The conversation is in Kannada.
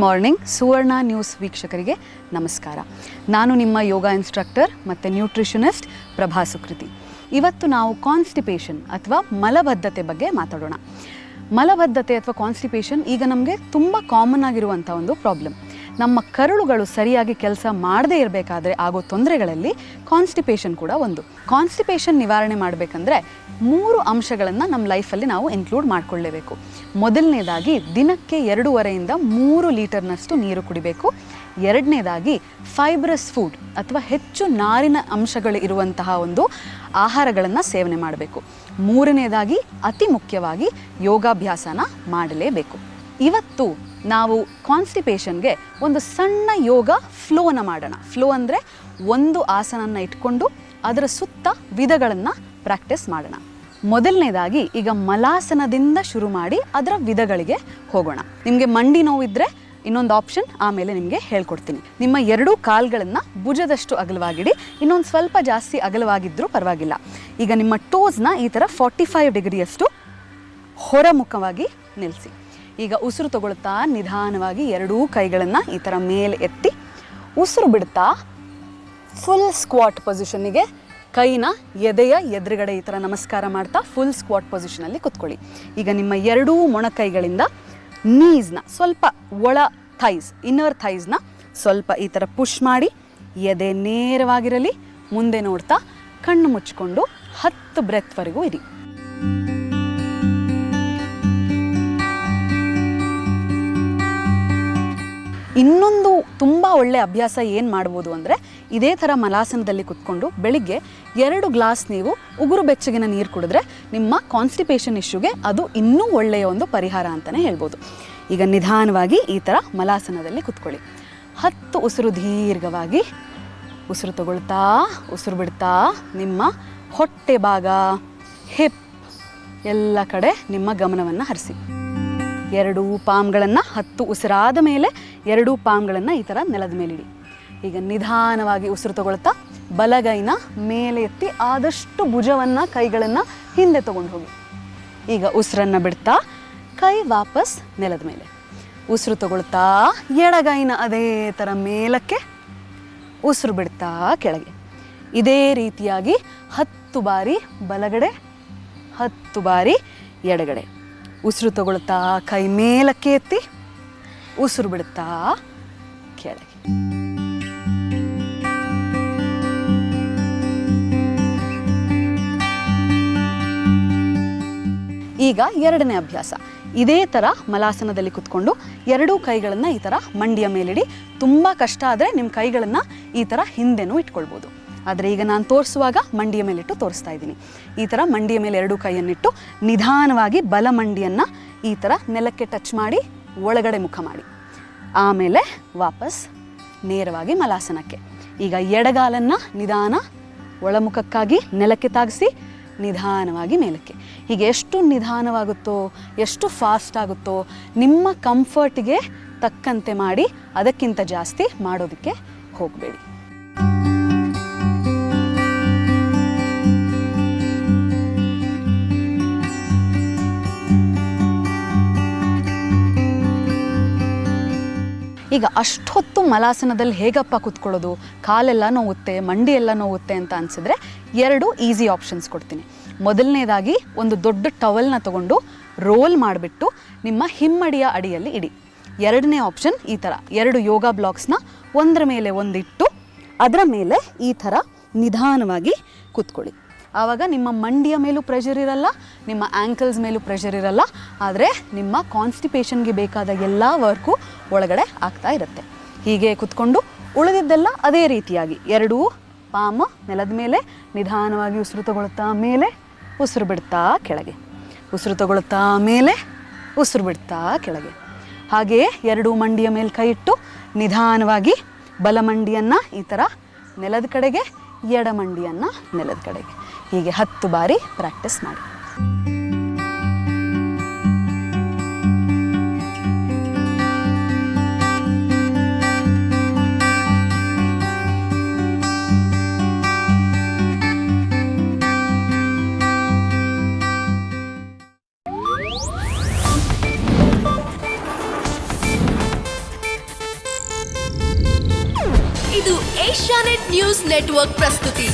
ಮಾರ್ನಿಂಗ್ ಸುವರ್ಣ ನ್ಯೂಸ್ ವೀಕ್ಷಕರಿಗೆ ನಮಸ್ಕಾರ. ನಾನು ನಿಮ್ಮ ಯೋಗ ಇನ್ಸ್ಟ್ರಕ್ಟರ್ ಮತ್ತು ನ್ಯೂಟ್ರಿಷನಿಸ್ಟ್ ಪ್ರಭಾ ಸುಕೃತಿ. ಇವತ್ತು ನಾವು ಕಾನ್ಸ್ಟಿಪೇಷನ್ ಅಥವಾ ಮಲಬದ್ಧತೆ ಬಗ್ಗೆ ಮಾತಾಡೋಣ. ಮಲಬದ್ಧತೆ ಅಥವಾ ಕಾನ್ಸ್ಟಿಪೇಷನ್ ಈಗ ನಮಗೆ ತುಂಬ ಕಾಮನ್ ಆಗಿರುವಂಥ ಒಂದು ಪ್ರಾಬ್ಲಮ್ ನಮ್ಮ ಕರುಳುಗಳು ಸರಿಯಾಗಿ ಕೆಲಸ ಮಾಡದೇ ಇರಬೇಕಾದ್ರೆ ಆಗೋ ತೊಂದರೆಗಳಲ್ಲಿ ಕಾನ್ಸ್ಟಿಪೇಷನ್ ಕೂಡ ಒಂದು. ಕಾನ್ಸ್ಟಿಪೇಷನ್ ನಿವಾರಣೆ ಮಾಡಬೇಕಂದ್ರೆ ಮೂರು ಅಂಶಗಳನ್ನು ನಮ್ಮ ಲೈಫಲ್ಲಿ ನಾವು ಇನ್ಕ್ಲೂಡ್ ಮಾಡಿಕೊಳ್ಳೇಬೇಕು. ಮೊದಲನೇದಾಗಿ ದಿನಕ್ಕೆ ಎರಡೂವರೆಯಿಂದ ಮೂರು ಲೀಟರ್ನಷ್ಟು ನೀರು ಕುಡಿಬೇಕು. ಎರಡನೇದಾಗಿ ಫೈಬ್ರಸ್ ಫುಡ್ ಅಥವಾ ಹೆಚ್ಚು ನಾರಿನ ಅಂಶಗಳು ಇರುವಂತಹ ಒಂದು ಆಹಾರಗಳನ್ನು ಸೇವನೆ ಮಾಡಬೇಕು. ಮೂರನೇದಾಗಿ ಅತಿ ಮುಖ್ಯವಾಗಿ ಯೋಗಾಭ್ಯಾಸನ ಮಾಡಲೇಬೇಕು. ಇವತ್ತು ನಾವು ಕಾನ್ಸ್ಟಿಪೇಷನ್ಗೆ ಒಂದು ಸಣ್ಣ ಯೋಗ ಫ್ಲೋನ ಮಾಡೋಣ. ಫ್ಲೋ ಅಂದರೆ ಒಂದು ಆಸನನ ಇಟ್ಕೊಂಡು ಅದರ ಸುತ್ತ ವಿಧಗಳನ್ನು ಪ್ರಾಕ್ಟೀಸ್ ಮಾಡೋಣ. ಮೊದಲನೇದಾಗಿ ಈಗ ಮಲಾಸನದಿಂದ ಶುರು ಮಾಡಿ ಅದರ ವಿಧಗಳಿಗೆ ಹೋಗೋಣ. ನಿಮಗೆ ಮಂಡಿ ನೋವಿದ್ರೆ ಇನ್ನೊಂದು ಆಪ್ಷನ್ ಆಮೇಲೆ ನಿಮಗೆ ಹೇಳ್ಕೊಡ್ತೀನಿ. ನಿಮ್ಮ ಎರಡೂ ಕಾಲ್ಗಳನ್ನು ಭುಜದಷ್ಟು ಅಗಲವಾಗಿಡಿ, ಇನ್ನೊಂದು ಸ್ವಲ್ಪ ಜಾಸ್ತಿ ಅಗಲವಾಗಿದ್ದರೂ ಪರವಾಗಿಲ್ಲ. ಈಗ ನಿಮ್ಮ ಟೋಸ್ನ ಈ ಥರ ಫಾರ್ಟಿ ಫೈವ್ ಡಿಗ್ರಿಯಷ್ಟು ಹೊರಮುಖವಾಗಿ ನಿಲ್ಲಿಸಿ ಈಗ ಉಸಿರು ತಗೊಳ್ತಾ ನಿಧಾನವಾಗಿ ಎರಡೂ ಕೈಗಳನ್ನು ಈ ಥರ ಮೇಲೆ ಎತ್ತಿ ಉಸಿರು ಬಿಡ್ತಾ ಫುಲ್ ಸ್ಕ್ವಾಟ್ ಪೊಸಿಷನ್ನಿಗೆ ಕೈನ ಎದೆಯ ಎದುರುಗಡೆ ಈ ಥರ ನಮಸ್ಕಾರ ಮಾಡ್ತಾ ಫುಲ್ ಸ್ಕ್ವಾಟ್ ಪೊಸಿಷನಲ್ಲಿ ಕುತ್ಕೊಳ್ಳಿ. ಈಗ ನಿಮ್ಮ ಎರಡೂ ಮೊಣಕೈಗಳಿಂದ ನೀಸ್ನ ಸ್ವಲ್ಪ ಒಳ ಥೈಸ್ ಇನ್ನರ್ ಥೈಸ್ನ ಸ್ವಲ್ಪ ಈ ಥರ ಪುಷ್ ಮಾಡಿ ಎದೆ ನೇರವಾಗಿರಲಿ, ಮುಂದೆ ನೋಡ್ತಾ ಕಣ್ಣು ಮುಚ್ಕೊಂಡು ಹತ್ತು ಬ್ರೆತ್ವರೆಗೂ ಇರಿ. ಇನ್ನೊಂದು ತುಂಬ ಒಳ್ಳೆ ಅಭ್ಯಾಸ ಏನು ಮಾಡ್ಬೋದು ಅಂದರೆ ಇದೇ ಥರ ಮಲಾಸನದಲ್ಲಿ ಕುತ್ಕೊಂಡು ಬೆಳಿಗ್ಗೆ ಎರಡು ಗ್ಲಾಸ್ ನೀವು ಉಗುರು ಬೆಚ್ಚಗಿನ ನೀರು ಕುಡಿದ್ರೆ ನಿಮ್ಮ ಕಾನ್ಸ್ಟಿಪೇಷನ್ ಇಶ್ಯೂಗೆ ಅದು ಇನ್ನೂ ಒಳ್ಳೆಯ ಒಂದು ಪರಿಹಾರ ಅಂತಲೇ ಹೇಳ್ಬೋದು. ಈಗ ನಿಧಾನವಾಗಿ ಈ ಥರ ಮಲಾಸನದಲ್ಲಿ ಕುತ್ಕೊಳ್ಳಿ. ಹತ್ತು ಉಸಿರು ದೀರ್ಘವಾಗಿ ಉಸಿರು ತಗೊಳ್ತಾ, ಉಸಿರು ಬಿಡ್ತಾ ನಿಮ್ಮ ಹೊಟ್ಟೆ ಭಾಗ ಹಿಪ್ ಎಲ್ಲ ಕಡೆ ನಿಮ್ಮ ಗಮನವನ್ನು ಹರಿಸಿ. ಎರಡೂ ಪಾಮ್ಗಳನ್ನು ಹತ್ತು ಉಸಿರಾದ ಮೇಲೆ ಎರಡೂ ಪಾಮ್ಗಳನ್ನು ಈ ಥರ ನೆಲದ ಮೇಲಿಡಿ ಈಗ ನಿಧಾನವಾಗಿ ಉಸಿರು ತಗೊಳ್ತಾ ಬಲಗೈನ ಮೇಲೆ ಎತ್ತಿ ಆದಷ್ಟು ಭುಜವನ್ನು, ಕೈಗಳನ್ನು ಹಿಂದೆ ತಗೊಂಡು ಹೋಗಿ. ಈಗ ಉಸಿರನ್ನು ಬಿಡ್ತಾ ಕೈ ವಾಪಸ್ ನೆಲದ ಮೇಲೆ. ಉಸಿರು ತಗೊಳ್ತಾ ಎಡಗೈನ ಅದೇ ಥರ ಮೇಲಕ್ಕೆ ಉಸಿರು ಬಿಡ್ತಾ ಕೆಳಗೆ. ಇದೇ ರೀತಿಯಾಗಿ ಹತ್ತು ಬಾರಿ ಬಲಗಡೆ, ಹತ್ತು ಬಾರಿ ಎಡಗಡೆ. ಉಸಿರು ತಗೊಳ್ತಾ ಕೈ ಮೇಲಕ್ಕೆ ಎತ್ತಿ ಉಸಿರು ಬಿಡುತ್ತಾ? ಕೆಳಗೆ. ಈಗ ಎರಡನೇ ಅಭ್ಯಾಸ. ಇದೇ ಥರ ಮಲಾಸನದಲ್ಲಿ ಕುತ್ಕೊಂಡು ಎರಡೂ ಕೈಗಳನ್ನು ಈ ಥರ ಮಂಡಿಯ ಮೇಲಿಡಿ. ತುಂಬ ಕಷ್ಟ ಆದರೆ ನಿಮ್ಮ ಕೈಗಳನ್ನು ಈ ಥರ ಹಿಂದೆನೂ ಇಟ್ಕೊಳ್ಬೋದು. ಆದರೆ ಈಗ ನಾನು ತೋರಿಸುವಾಗ ಮಂಡಿಯ ಮೇಲಿಟ್ಟು ತೋರಿಸ್ತಾ ಇದ್ದೀನಿ. ಈ ಥರ ಮಂಡಿಯ ಮೇಲೆ ಎರಡೂ ಕೈಯನ್ನಿಟ್ಟು ನಿಧಾನವಾಗಿ ಬಲ ಮಂಡಿಯನ್ನು ಈ ಥರ ನೆಲಕ್ಕೆ ಟಚ್ ಮಾಡಿ ಒಳಗಡೆ ಮುಖ ಮಾಡಿ. ಆಮೇಲೆ ವಾಪಸ್ ನೇರವಾಗಿ ಮಲಾಸನಕ್ಕೆ. ಈಗ ಎಡಗಾಲನ್ನು ನಿಧಾನ, ಒಳಮುಖಕ್ಕಾಗಿ ನೆಲಕ್ಕೆ ತಾಗಿಸಿ, ನಿಧಾನವಾಗಿ ಮೇಲಕ್ಕೆ. ಹೀಗೆ ಎಷ್ಟು ನಿಧಾನವಾಗುತ್ತೋ, ಎಷ್ಟು ಫಾಸ್ಟ್ ಆಗುತ್ತೋ, ನಿಮ್ಮ ಕಂಫರ್ಟ್ಗೆ ತಕ್ಕಂತೆ ಮಾಡಿ ಅದಕ್ಕಿಂತ ಜಾಸ್ತಿ ಮಾಡೋದಕ್ಕೆ ಹೋಗಬೇಡಿ. ಈಗ ಅಷ್ಟೊತ್ತು ಮಲಾಸನದಲ್ಲಿ ಹೇಗಪ್ಪ ಕುತ್ಕೊಳ್ಳೋದು? ಕಾಲೆಲ್ಲ ನೋವುತ್ತೆ ಮಂಡಿ ಎಲ್ಲ ನೋವುತ್ತೆ ಅಂತ ಅನಿಸಿದ್ರೆ ಎರಡು ಈಸಿ ಆಪ್ಷನ್ಸ್ ಕೊಡ್ತೀನಿ. ಮೊದಲನೇದಾಗಿ ಒಂದು ದೊಡ್ಡ ಟವಲ್ನ ತಗೊಂಡು ರೋಲ್ ಮಾಡಿಬಿಟ್ಟು ನಿಮ್ಮ ಹಿಮ್ಮಡಿಯ ಅಡಿಯಲ್ಲಿ ಇಡಿ. ಎರಡನೇ ಆಪ್ಷನ್ ಈ ಥರ ಎರಡು ಯೋಗ ಬ್ಲಾಕ್ಸ್ನ ಒಂದರ ಮೇಲೆ ಒಂದಿಟ್ಟು, ಅದರ ಮೇಲೆ ಈ ಥರ ನಿಧಾನವಾಗಿ ಕೂತ್ಕೊಳ್ಳಿ. ಆವಾಗ ನಿಮ್ಮ ಮಂಡಿಯ ಮೇಲೂ ಪ್ರೆಷರ್ ಇರಲ್ಲ, ನಿಮ್ಮ ಆ್ಯಂಕಲ್ಸ್ ಮೇಲೂ ಪ್ರೆಷರ್ ಇರಲ್ಲ, ಆದರೆ ನಿಮ್ಮ ಕಾನ್ಸ್ಟಿಪೇಷನ್ಗೆ ಬೇಕಾದ ಎಲ್ಲ ವರ್ಕು ಒಳಗಡೆ ಆಗ್ತಾ ಇರುತ್ತೆ. ಹೀಗೆ ಕುತ್ಕೊಂಡು ಉಳಿದಿದ್ದೆಲ್ಲ ಅದೇ ರೀತಿಯಾಗಿ, ಎರಡೂ ಪಾಮ ನೆಲದ ಮೇಲೆ ನಿಧಾನವಾಗಿ ಉಸಿರು ತಗೊಳ್ತಾ ಮೇಲೆ ಉಸಿರು ಬಿಡ್ತಾ ಕೆಳಗೆ. ಉಸಿರು ತಗೊಳ್ತಾ ಮೇಲೆ ಉಸಿರು ಬಿಡ್ತಾ ಕೆಳಗೆ. ಹಾಗೆಯೇ ಎರಡೂ ಮಂಡಿಯ ಮೇಲೆ ಕೈ ಇಟ್ಟು ನಿಧಾನವಾಗಿ ಬಲ ಮಂಡಿಯನ್ನು ಈ ಥರ ನೆಲದ ಕಡೆಗೆ ಎಡ ಮಂಡಿಯನ್ನು ನೆಲದ ಕಡೆಗೆ. ಹೀಗೆ ಹತ್ತು ಬಾರಿ ಪ್ರಾಕ್ಟೀಸ್ ಮಾಡಿ. ಇದು ಏಷ್ಯಾನೆಟ್ ನ್ಯೂಸ್ ನೆಟ್ವರ್ಕ್ ಪ್ರಸ್ತುತಿ.